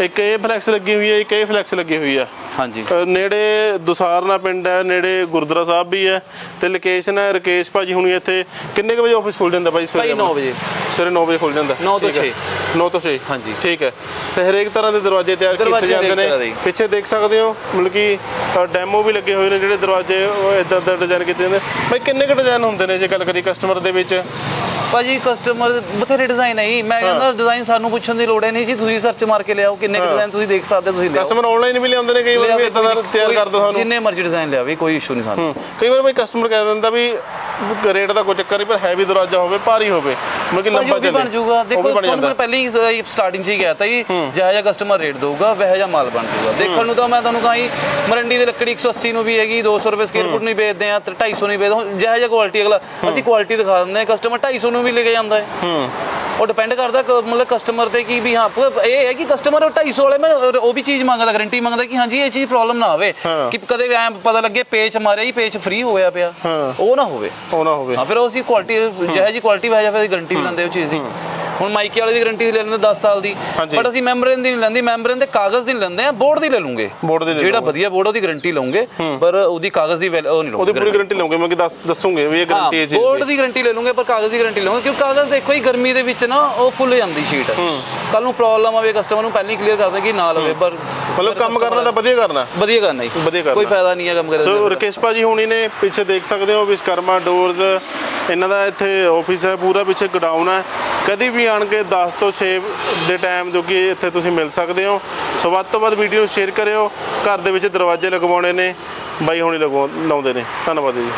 ਇੱਕ ਇਹ ਫਲੈਕਸ ਲੱਗੀ ਹੋਈ ਹੈ ਇੱਕ ਇਹ ਫਲੈਕਸ ਲੱਗੀ ਹੋਈ ਹੈ। ਹਾਂਜੀ। ਨੇੜੇ ਦੁਸਾਰਨਾ ਪਿੰਡ ਹੈ ਨੇੜੇ ਗੁਰਦੁਆਰਾ ਸਾਹਿਬ ਵੀ ਹੈ ਤੇ ਲੋਕੇਸ਼ਨ ਹੈ ਰਕੇਸ਼ ਭਾਜੀ ਹੁਣੀ ਇੱਥੇ। ਕਿੰਨੇ ਕੁ ਵਜੇ ਆਫਿਸ ਖੁੱਲ ਜਾਂਦਾ ਬਾਈ ਸਵੇਰੇ ਭਾਈ 9 ਵਜੇ। ਸਵੇਰੇ 9 ਵਜੇ ਖੁੱਲ ਜਾਂਦਾ। ਨੌ ਤੋਂ ਠੀਕ ਹੈ। ਨੌ ਤੋਂ 6 ਹਾਂਜੀ। ਠੀਕ ਹੈ। ਤੇ ਹਰੇਕ ਤਰ੍ਹਾਂ ਦੇ ਦਰਵਾਜ਼ੇ ਤਿਆਰ ਕੀਤੇ ਜਾਂਦੇ ਨੇ। ਪਿੱਛੇ ਦੇਖ ਸਕਦੇ ਹੋ ਮਤਲਬ ਕਿ ਡੈਮੋ ਵੀ ਲੱਗੇ ਹੋਏ ਨੇ ਜਿਹੜੇ ਦਰਵਾਜ਼ੇ ਉਹ ਇਦਾਂ ਦਾ ਡਿਜ਼ਾਈਨ ਕੀਤੇ ਜਾਂਦੇ ਬਾਈ ਕਿੰਨੇ ਕੁ ਡਿਜ਼ਾਈਨ ਹੁੰਦੇ ਨੇ ਜੇ ਗੱਲ ਕਰੀ ਕਸਟਮਰ ਦੇ ਵਿੱਚ? ਭਾਜੀ ਕਸਟਮਰ ਬਥੇਰੇ ਡਿਜ਼ਾਈਨ ਹੈ ਮੈਂ ਕਹਿੰਦਾ ਡਿਜ਼ਾਈਨ ਸਾਨੂੰ ਪੁੱਛਣ ਦੀ ਲੋੜ ਹੈ ਨਹੀਂ ਜੀ। ਤੁਸੀਂ ਸਰਚ ਮਾਰ ਕੇ ਲਿਆਓ ਕਿੰਨੇ ਡਿਜ਼ਾਈਨ ਤੁਸੀਂ ਦੇਖ ਸਕਦੇ ਤੁਸੀਂ ਲਿਆਓ। ਕਸਟਮਰ ਆਨਲਾਈਨ ਵੀ ਲਿਆਉਂਦੇ ਨੇ ਕਈ ਵਾਰ ਵੀ ਇਦਾਂ ਦਾ ਤਿਆਰ ਕਰ ਦੋ ਸਾਨੂੰ। ਜਿੰਨੇ ਮਰਜ਼ੀ ਡਿਜ਼ਾਈਨ ਲਿਆਵੇ ਕੋਈ ਇਸ਼ੂ ਨਹੀਂ ਸਾਨੂੰ। ਕਈ ਵਾਰ ਬਈ ਕਸਟਮਰ ਕਹਿ ਦਿੰਦਾ ਵੀ ਰੇਟ ਦਾ ਕੋਈ ਚੱਕਰ ਨਹੀਂ ਪਰ ਹੈਵੀ ਦਰਵਾਜ਼ਾ ਹੋਵੇ ਭਾਰੀ ਹੋਵੇ ਮਤਲਬ ਕਿ ਲੰਬਾ ਵੀ ਚੱਲੇ ਬਣ ਜਾਊਗਾ ਦੇਖੋ ਵੀ ਤੁਹਾਨੂੰ ਮੈਂ ਪਹਿਲੇ ਹੀ ਸਟਾਰਟਿੰਗ 'ਚ ਹੀ ਕਹਿਤਾ ਜੀ ਜਿਹੋ ਜਿਹਾ ਕਸਟਮਰ ਰੇਟ ਦਊਗਾ ਵਹਿ ਜਿਹਾ ਮਾਲ ਬਣ ਜਾਊਗਾ। ਦੇਖਣ ਨੂੰ ਤਾਂ ਮੈਂ ਤੁਹਾਨੂੰ ਕਹਾਂ ਜੀ ਮਰੰਡੀ ਦੀ ਲੱਕੜੀ 180 ਨੂੰ ਵੀ ਹੈਗੀ 200 ਰੁਪਏ ਸਕੁਅਰ ਫੁੱਟ ਨੂੰ ਹੀ ਵੇਚਦੇ ਆ ਤੇ 250 ਨੂੰ ਹੀ। ਵੇਚਦੇ ਜਿਹੋ ਜਿਹਾ ਕੁਆਲਿਟੀ ਅਗਲਾ ਅਸੀਂ ਕੁਆਲਿਟੀ ਦਿਖਾ ਦਿੰਦੇ ਆ ਕਸਟਮਰ 250 ਨੂੰ ਵੀ ਲੈ ਕੇ ਜਾਂਦਾ ਹੈ। ਹੂੰ। ਉਹ ਡਿਪੈਂਡ ਕਰਦਾ ਕ- ਮਤਲਬ ਕਸਟਮਰ ਤੇ ਕਿ ਵੀ ਹਾਂ ਪ- ਇਹ ਹੈ ਕਿ ਕਸਟਮਰ 250 ਵਾਲੇ ਮੈਂ ਉਹ ਵੀ ਚੀਜ਼ ਮੰਗਦਾ ਗਾਰੰਟੀ ਮੰਗਦਾ ਕਿ ਹਾਂਜੀ ਇਹ ਚੀਜ਼ ਪ੍ਰੋਬਲਮ ਨਾ ਆਵੇ। ਹਾਂ। ਕਿ ਕਦੇ ਐ ਪਤਾ ਲੱਗੇ ਪੇਚ ਮਾਰਿਆ ਜੀ ਪੇਚ ਫ੍ਰੀ ਹੋਇਆ ਪਿਆ। ਹਾਂ। ਉਹ ਨਾ ਹੋਵੇ। ਉਹ ਨਾ ਹੋਵੇ। ਹਾਂ ਫਿਰ ਉਹ ਅਸੀਂ ਕੁਆਲਿਟੀ ਜਿਹੋ ਜੀ ਕੁਆਲਿਟੀ ਵਜਾ ਫਿਰ ਗਾਰੰਟੀ ਵੀ ਲੈਂਦੇ ਉਹ ਚੀਜ਼ ਦੀ। ਹੁਣ ਮਾਈਕੇ ਵਾਲੇ ਦੀ ਗਾਰੰਟੀ ਲੈ ਲੈਂਦੇ 10 ਸਾਲ ਦੀ। ਬਟ ਅਸੀਂ ਮੈਂਬਰਨ ਦੀ ਨਹੀਂ ਲੈਂਦੀ ਮੈਂਬਰਨ ਦੇ ਕਾਗਜ਼ ਦੀ ਲੈਂਦੇ ਆ ਬੋਰਡ ਦੀ ਲੈ ਲੂੰਗੇ। ਜਿਹੜਾ ਵਧੀਆ ਬੋਰਡ ਉਹਦੀ ਗਾਰੰਟੀ ਲਵਾਂਗੇ ਪਰ ਉਹਦੀ ਕਾਗਜ਼ ਦੀ ਉਹ ਨਹੀਂ ਉਹਦੀ ਲਵਾਂਗੇ ਪੂਰੀ ਗਾਰੰਟੀ ਲਵਾਂਗੇ ਮੈਂ ਕਿ ਦੱਸ ਦੱਸੂਗੇ ਵੀ ਇਹ ਗਾਰੰਟੀ ਹੈ ਚੀਜ਼ ਬੋਰਡ ਦੀ। ਗਾਰੰਟੀ ਲੈ ਲੂੰਗੇ ਪਰ ਕਾਗਜ਼ ਦੀ ਗਾਰੰਟੀ ਲਵਾਂਗੇ ਕਿਉਂਕਿ ਕਾਗਜ਼ ਦੇਖੋ ਹੀ ਗਰਮੀ ਦੇ ਵਿੱਚ ਨਾ ਉਹ ਫੁੱਲ ਜਾਂਦੀ ਸ਼ੀਟ ਕੱਲ ਨੂੰ ਪ੍ਰੋਬਲਮ ਆਵੇ ਕਸਟਮਰ ਨੂੰ ਪਹਿਲਾਂ ਹੀ ਕਲੀਅਰ ਕਰ ਦੇ ਕਿ ਨਾ ਲਵੇ ਪਰ ਮਤਲਬ ਕੰਮ ਕਰਨਾ ਤਾਂ ਵਧੀਆ ਕਰਨਾ। ਵਧੀਆ ਕਰਨਾ ਹੀ ਵਧੀਆ ਕਰਨਾ। ਕੋਈ ਫਾਇਦਾ ਨਹੀਂ ਹੈ ਕੰਮ ਕਰਨ ਸੋ ਦਾ ਰਕੇਸ਼ ਭਾਜੀ ਹੁਣੀ ਨੇ ਪਿੱਛੇ ਦੇਖ ਸਕਦੇ ਹੋ ਵਿਸ਼ਕਰਮਾ ਡੋਰਸ ਇਹਨਾਂ ਦਾ ਇੱਥੇ ਆਫਿਸ ਹੈ ਪੂਰਾ ਪਿੱਛੇ ਗਡਾਊਨ ਹੈ। ਕਦੀ ਵੀ ਆਣ ਕੇ 10 ਤੋਂ 6 ਦੇ ਟਾਈਮ ਜੋ ਕਿ ਇੱਥੇ ਤੁਸੀਂ ਮਿਲ ਸਕਦੇ ਹੋ। ਸੋ ਵੱਧ ਤੋਂ ਵੱਧ ਵੀਡੀਓ ਸ਼ੇਅਰ ਕਰਿਓ। ਘਰ ਦੇ ਵਿੱਚ ਦਰਵਾਜ਼ੇ ਲਗਵਾਉਣੇ ਨੇ ਬਾਈ ਹੁਣੀ ਲਗਵਾ ਲਾਉਂਦੇ ਨੇ। ਧੰਨਵਾਦ ਜੀ।